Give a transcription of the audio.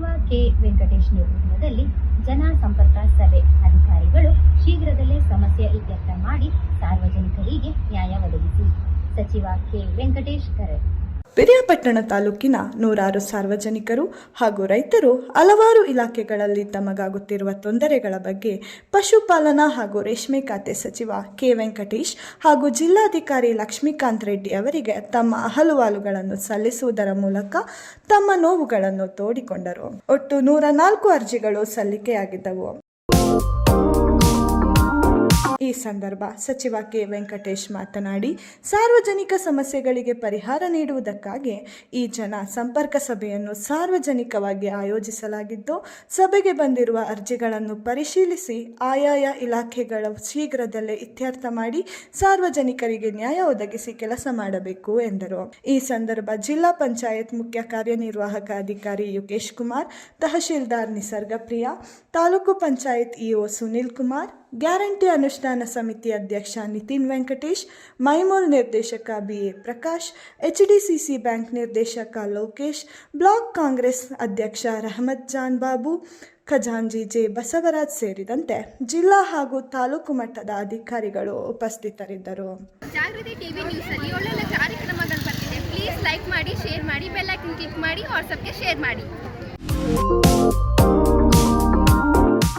ಸಚಿವ ಕೆ. ವೆಂಕಟೇಶ್ ನೇತೃತ್ವದಲ್ಲಿ ಜನಸಂಪರ್ಕ ಸಭೆ. ಅಧಿಕಾರಿಗಳು ಶೀಘ್ರದಲ್ಲೇ ಸಮಸ್ಯೆ ಇತ್ಯರ್ಥ ಮಾಡಿ ಸಾರ್ವಜನಿಕರಿಗೆ ನ್ಯಾಯ ಒದಗಿಸಿ. ಸಚಿವ ಕೆ. ವೆಂಕಟೇಶ್ ಕರೆ. ಪಿರಿಯಾಪಟ್ಟಣ ತಾಲೂಕಿನ ನೂರಾರು ಸಾರ್ವಜನಿಕರು ಹಾಗೂ ರೈತರು ಹಲವಾರು ಇಲಾಖೆಗಳಲ್ಲಿ ತಮಗಾಗುತ್ತಿರುವ ತೊಂದರೆಗಳ ಬಗ್ಗೆ ಪಶುಪಾಲನಾ ಹಾಗೂ ರೇಷ್ಮೆ ಖಾತೆ ಸಚಿವ ಕೆ ವೆಂಕಟೇಶ್ ಹಾಗೂ ಜಿಲ್ಲಾಧಿಕಾರಿ ಲಕ್ಷ್ಮೀಕಾಂತ್ ರೆಡ್ಡಿ ಅವರಿಗೆ ತಮ್ಮ ಅಹಲುವಾಲುಗಳನ್ನು ಸಲ್ಲಿಸುವುದರ ಮೂಲಕ ತಮ್ಮ ನೋವುಗಳನ್ನು ತೋಡಿಕೊಂಡರು. ಒಟ್ಟು ನೂರ ನಾಲ್ಕು ಅರ್ಜಿಗಳು ಸಲ್ಲಿಕೆಯಾಗಿದ್ದವು. ಸಂದರ್ಭ ಸಚಿವ ಕೆ ವೆಂಕಟೇಶ್ ಮಾತನಾಡಿ, ಸಾರ್ವಜನಿಕ ಸಮಸ್ಯೆಗಳಿಗೆ ಪರಿಹಾರ ನೀಡುವುದಕ್ಕಾಗಿ ಈ ಜನ ಸಂಪರ್ಕ ಸಭೆಯನ್ನು ಸಾರ್ವಜನಿಕವಾಗಿ ಆಯೋಜಿಸಲಾಗಿದ್ದು, ಸಭೆಗೆ ಬಂದಿರುವ ಅರ್ಜಿಗಳನ್ನು ಪರಿಶೀಲಿಸಿ ಆಯಾಯ ಇಲಾಖೆಗಳ ಶೀಘ್ರದಲ್ಲೇ ಇತ್ಯರ್ಥ ಮಾಡಿ ಸಾರ್ವಜನಿಕರಿಗೆ ನ್ಯಾಯ ಒದಗಿಸಿ ಕೆಲಸ ಮಾಡಬೇಕು ಎಂದರು. ಈ ಸಂದರ್ಭ ಜಿಲ್ಲಾ ಪಂಚಾಯತ್ ಮುಖ್ಯ ಕಾರ್ಯನಿರ್ವಾಹಕ ಅಧಿಕಾರಿ ಯುಕೇಶ್ ಕುಮಾರ್, ತಹಶೀಲ್ದಾರ್ ನಿಸರ್ಗಪ್ರಿಯ, ತಾಲೂಕು ಪಂಚಾಯತ್ ಇಒ ಸುನಿಲ್ ಕುಮಾರ್ ಗ್ಯಾರಂಟಿ ಅನುಷ್ಠಾನ ಸಮಿತಿ ಅಧ್ಯಕ್ಷ ನಿತಿನ್ ವೆಂಕಟೇಶ್ ಮೈಮೋಲ್ ನಿರ್ದೇಶಕ B A Prakash, H D C C bank ನಿರ್ದೇಶಕ ಲೋಕೇಶ್, ಬ್ಲಾಕ್ ಕಾಂಗ್ರೆಸ್ ಅಧ್ಯಕ್ಷ ರಹಮತ್ ಜಾನ್ ಬಾಬು, ಖಜಾಂಜಿ ಜೆ ಬಸವರಾಜ್ ಸೇರಿದಂತೆ ಜಿಲ್ಲಾ ಹಾಗೂ ತಾಲೂಕು ಮಟ್ಟದ ಅಧಿಕಾರಿಗಳು ಉಪಸ್ಥಿತರಿದ್ದರು. ಲೈಕ್ ಮಾಡಿ, ಶೇರ್ ಮಾಡಿ, ಬೆಲ್ ಐಕನ್ ಕ್ಲಿಕ್ ಮಾಡಿ ವಾಟ್ಸಪ್ಗೆ ಶೇರ್ ಮಾಡಿ.